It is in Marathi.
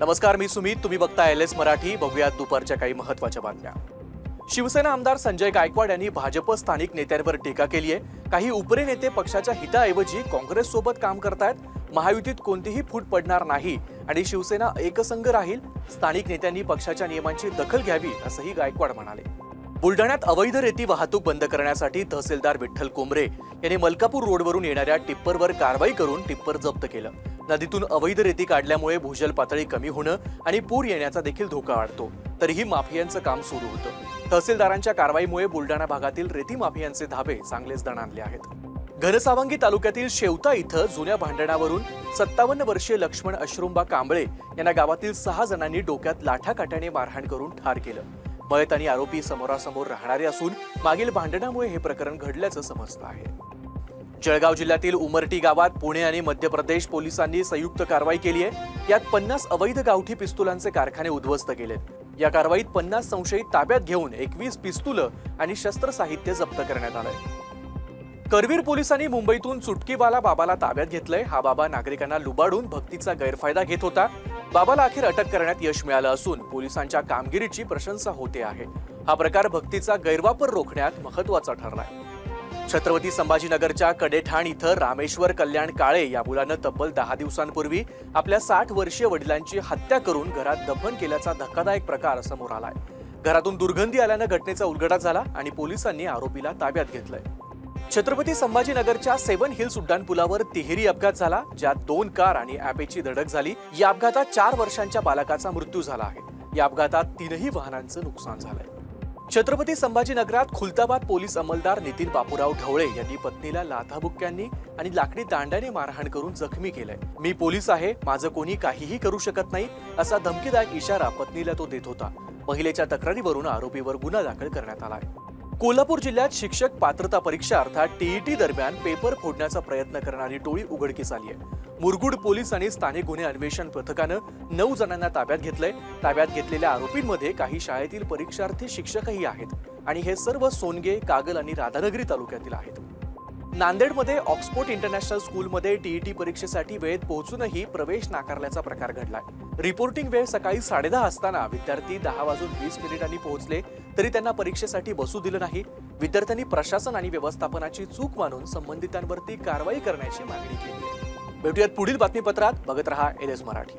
नमस्कार मी सुमित. तुम्ही बघता एल एस मराठी. बघूयात दुपारच्या काही महत्त्वाच्या बातम्या. शिवसेना आमदार संजय गायकवाड यांनी भाजप स्थानिक नेत्यांवर टीका केली आहे काही उपरे नेते पक्षाच्या हिताऐवजी काँग्रेस सोबत काम करतायत. महायुतीत कोणतीही फूट पडणार नाही आणि शिवसेना एकसंघ राहील. स्थानिक नेत्यांनी पक्षाच्या नियमांची दखल घ्यावी असंही गायकवाड म्हणाले. बुलढाण्यात अवैध रेती वाहतूक बंद करण्यासाठी तहसीलदार विठ्ठल कोंबरे यांनी मलकापूर रोडवरून येणाऱ्या टिप्परवर कारवाई करून टिप्पर जप्त केलं. नदीतून अवैध रेती काढल्यामुळे भूजल पातळी कमी होणं आणि पूर येण्याचा देखील धोका वाढतो. तरीही माफियांचं काम सुरू होतं. तहसीलदारांच्या कारवाईमुळे बुलढाणा भागातील रेती माफियांचे धाबे चांगलेच दणाणले आहेत. घनसावंगी तालुक्यातील शेवता इथं जुन्या भांडणावरून सत्तावन्न वर्षीय लक्ष्मण अश्रुंबा कांबळे यांना गावातील सहा जणांनी डोक्यात लाठाकाट्याने मारहाण करून ठार केलं. मयत आणि आरोपी समोरासमोर राहणारे असून मागील भांडणामुळे हे प्रकरण घडल्याचं समजतं आहे. जळगाव जिल्ह्यातील उमरटी गावात पुणे आणि मध्य प्रदेश पोलिसांनी संयुक्त कारवाई केली आहे. यात पन्नास अवैध गावठी पिस्तुलांचे कारखाने उद्ध्वस्त केलेत या कारवाईत पन्नास संशयित ताब्यात घेऊन एकवीस पिस्तुलं आणि शस्त्रसाहित्य जप्त करण्यात आलंय. करवीर पोलिसांनी मुंबईतून चुटकीवाला बाबाला ताब्यात घेतलंय. हा बाबा नागरिकांना लुबाडून भक्तीचा गैरफायदा घेत होता. बाबाला अखेर अटक करण्यात यश मिळालं असून पोलिसांच्या कामगिरीची प्रशंसा होते आहे. हा प्रकार भक्तीचा गैरवापर रोखण्यात महत्त्वाचा ठरलाय. छत्रपती संभाजीनगरच्या कडेठाण इथं रामेश्वर कल्याण काळे या मुलानं तब्बल दहा दिवसांपूर्वी आपल्या साठ वर्षीय वडिलांची हत्या करून घरात दफन केल्याचा धक्कादायक प्रकार समोर आलाय. घरातून दुर्गंधी आल्यानं घटनेचा उलगडा झाला आणि पोलिसांनी आरोपीला ताब्यात घेतलंय. छत्रपती संभाजीनगरच्या सेवन हिल्स उड्डाणपुलावर तिहेरी अपघात झाला ज्यात दोन कार आणि ॲपेची धडक झाली. या अपघातात चार वर्षांच्या बालकाचा मृत्यू झाला आहे. या अपघातात तीनही वाहनांचं नुकसान झालंय. छत्रपती संभाजीनगरात खुलताबाद पोलीस अंमलदार नितीन बापूराव ढवळे यांनी पत्नीला लाथाबुक्क्यांनी आणि लाकडी दांड्याने मारहाण करून जखमी केलंय. मी पोलीस आहे माझं कोणी काहीही करू शकत नाही असा धमकीदायक इशारा पत्नीला तो देत होता. महिलेच्या तक्रारीवरून आरोपीवर गुन्हा दाखल करण्यात आलाय. कोल्हापूर जिल्ह्यात शिक्षक पात्रता परीक्षा अर्थात टीईटी दरम्यान पेपर फोडण्याचा प्रयत्न करणारी टोळी उघडकीस आली आहे मुरगुड पोलीस आणि स्थानिक गुन्हे अन्वेषण पथकानं नऊ जणांना ताब्यात घेतलंय. ताब्यात घेतलेल्या आरोपींमध्ये काही शाळेतील परीक्षार्थी शिक्षकही आहेत आणि हे सर्व सोनगे कागल आणि राधानगरी तालुक्यातील आहेत. नांदेडमध्ये ऑक्सफोर्ड इंटरनॅशनल स्कूलमध्ये टीईटी परीक्षेसाठी वेळेत पोहोचूनही प्रवेश नाकारल्याचा प्रकार घडलाय. रिपोर्टिंग वेळ सकाळी साडेदहा असताना विद्यार्थी दहा वाजून वीस मिनिटांनी पोहोचले तरी त्यांना परीक्षेसाठी बसू दिलं नाही. विद्यार्थ्यांनी प्रशासन आणि व्यवस्थापनाची चूक मानून संबंधितांवरती कारवाई करण्याची मागणी केली आहे. भेटूयात पुढील बातमीपत्रात. बघत रहा एल एस मराठी.